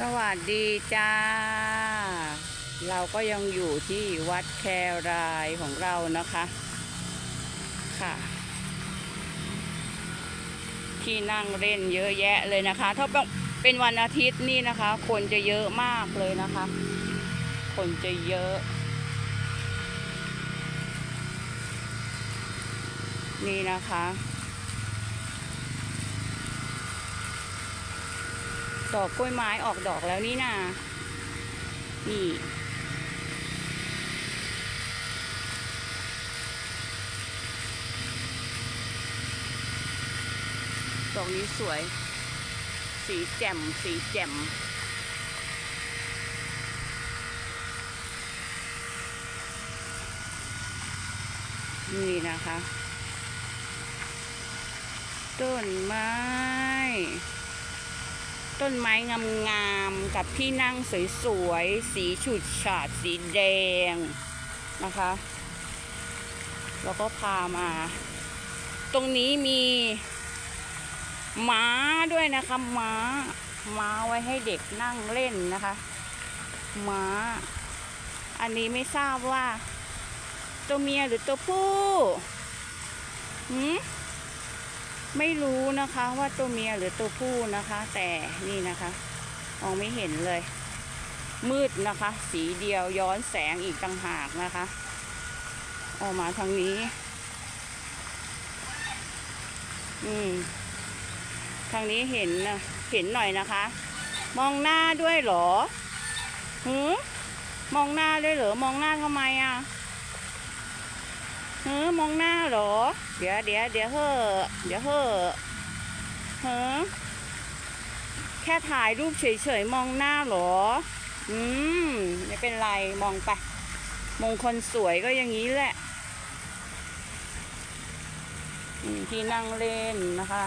สวัสดีจ้า เราก็ยังอยู่ที่วัดแครายของเรานะคะ ค่ะ ที่นั่งเล่นเยอะแยะเลยนะคะ ถ้าเป็นวันอาทิตย์นี่นะคะ คนจะเยอะมากเลยนะคะ คนจะเยอะ นี่นะคะ ดอกกล้วยไม้ออกดอกแล้วนี่นานี่ ดอกนี้สวย สีแจ่ม สีแจ่มนี่นะคะ ต้นไม้ ต้นไม้งามๆกับที่นั่งสวยๆ สีฉูดฉาดสีแดงนะคะ แล้วก็พามา ตรงนี้มีม้าด้วยนะคะม้า ม้าไว้ให้เด็กนั่งเล่นนะคะ ม้า อันนี้ไม่ทราบว่า ตัวเมียหรือตัวผู้หืม ไม่รู้นะคะว่าตัวเมียหรือตัวผู้นะคะ แต่นี่นะคะมองไม่เห็นเลย มืดนะคะ สีเดียวย้อนแสงอีกต่างหากนะคะ ออกมาทางนี้ อืม ทางนี้เห็นนะเห็นหน่อยนะคะ มองหน้าด้วยเหรอหืมมองหน้าด้วยเหรอมองหน้าทำไมอะ เฮ้อมองหน้าเหรอ เดี๋ยวเดี๋ยวเดี๋ยวเฮ้อเดี๋ยวเฮ้อเฮ้อแค่ถ่ายรูปเฉยๆมองหน้าเหรอ อืม ไม่เป็นไรมองไป มงคลสวยก็อย่างนี้แหละที่นั่งเล่นนะคะ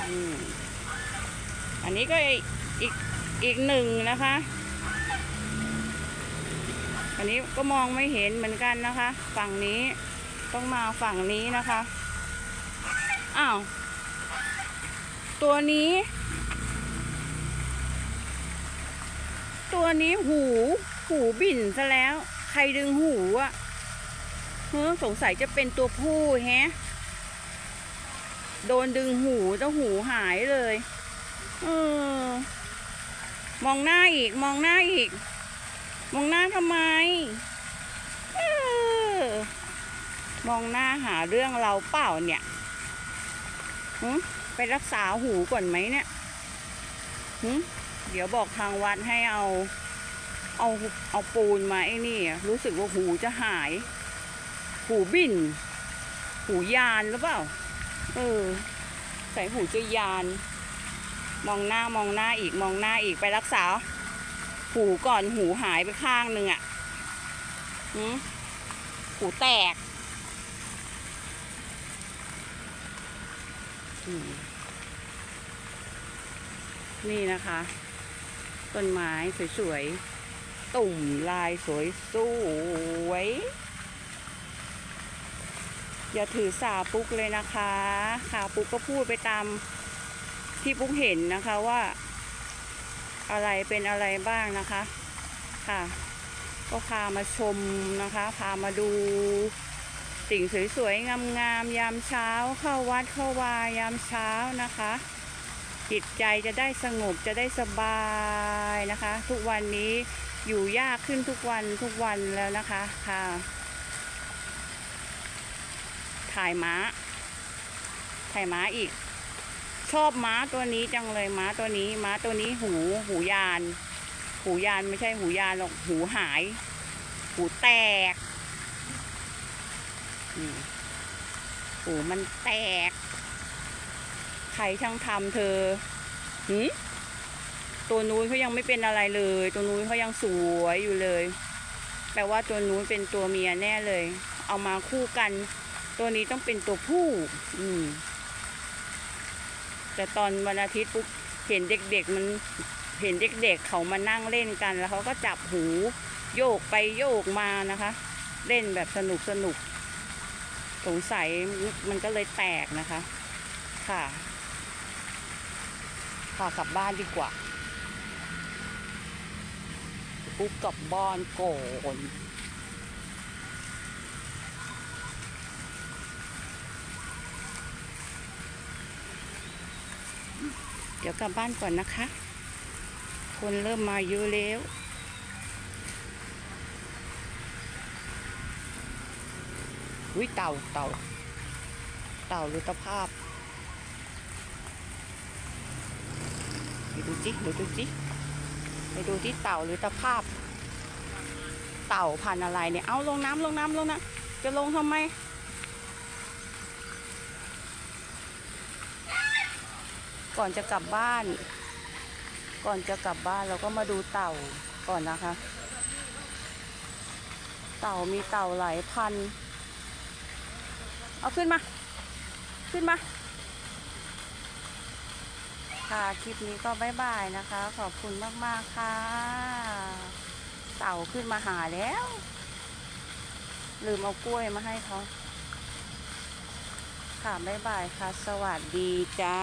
อืมอันนี้ก็อีกอีกหนึ่งนะคะ อันนี้ก็มองไม่เห็นเหมือนกันนะคะ ฝั่งนี้ต้องมาฝั่งนี้นะคะอ้าวตัวนี้ ตัวนี้หูหูบิ่นซะแล้ว ใครดึงหูอะ่ะเฮ้อสงสัยจะเป็นตัวผู้แฮะโดนดึงหูเจ้าหูหายเลย เออ มองหน้าอีก มองหน้าอีก มองหน้าทำไมเออมองหน้าหาเรื่องเราเปล่าเนี่ยหึไปรักษาหูก่อนไหมเนี่ยหึเดี๋ยวบอกทางวัดให้เอา เอาเอาปูนมาไอ้นี่ รู้สึกว่าหูจะหาย หูบิ่นหูยานหรือเปล่า เออ ใส่หูจะยาน มองหน้ามองหน้าอีกมองหน้าอีกไปรักษา หูก่อนหูหายไปข้างหนึ่งอะ่ะหูแตกนี่นะคะ ต้นไม้สวยๆ ตุ่มลายสวยสวยๆอย่าถือสาปุ๊กเลยนะคะค่ะปุ๊กก็พูดไปตามที่ปุ๊กเห็นนะคะว่า อะไรเป็นอะไรบ้างนะคะค่ะ ก็พามาชมนะคะ พามาดู สิ่งสวยๆงามๆยามเช้าเข้าวัดเข้าวายามเช้านะคะ จิตใจจะได้สงบจะได้สบายนะคะ ทุกวันนี้อยู่ยากขึ้นทุกวันทุกวันแล้วนะคะค่ะ ถ่ายม้า ถ่ายม้าอีก ชอบม้าตัวนี้จังเลยม้าตัวนี้ม้าตัวนี้หูหูยาน หูยานไม่ใช่หูยานหรอกหูหาย หูแตกอืมหูมันแตก ใครช่างทำเธอหืตัวนู้นเขายังไม่เป็นอะไรเลย ตัวนู้นเขายังสวยอยู่เลย แปลว่าตัวนู้นเป็นตัวเมียแน่เลย เอามาคู่กัน ตัวนี้ต้องเป็นตัวผู้ อืม แต่ตอนวันอาทิตย์ปุ๊บเห็นเด็กๆมันเห็นเด็กๆเขามานั่งเล่นกันแล้วเขาก็จับหูโยกไปโยกมานะคะ เล่นแบบสนุกสนุกสงสัยมันก็เลยแตกนะคะ ค่ะพากลับบ้านดีกว่าปุ๊กกับบอาโก่น เดี๋ยวกลับบ้านก่อนนะคะ คนเริ่มมาเยอะแล้ววิเต่าเต่า เต่าหรือตะภาพไปดูจิไปดูจิไปดูที่เต่าหรือตะภาพ เต่าพันอะไรเนี่ย เอาลงน้ำลงน้ำลงน้ำจะลงทำไม ก่อนจะกลับบ้าน ก่อนจะกลับบ้านเราก็มาดูเต่าก่อนนะคะ เต่ามีเต่าหลายพัน เอาขึ้นมา ขึ้นมา ค่ะคลิปนี้ก็บายบายนะคะ ขอบคุณมาก ๆ ค่ะ เต่าขึ้นมาหาแล้ว ลืมเอากล้วยมาให้เขา ค่ะ บ๊ายบายค่ะ สวัสดีจ้า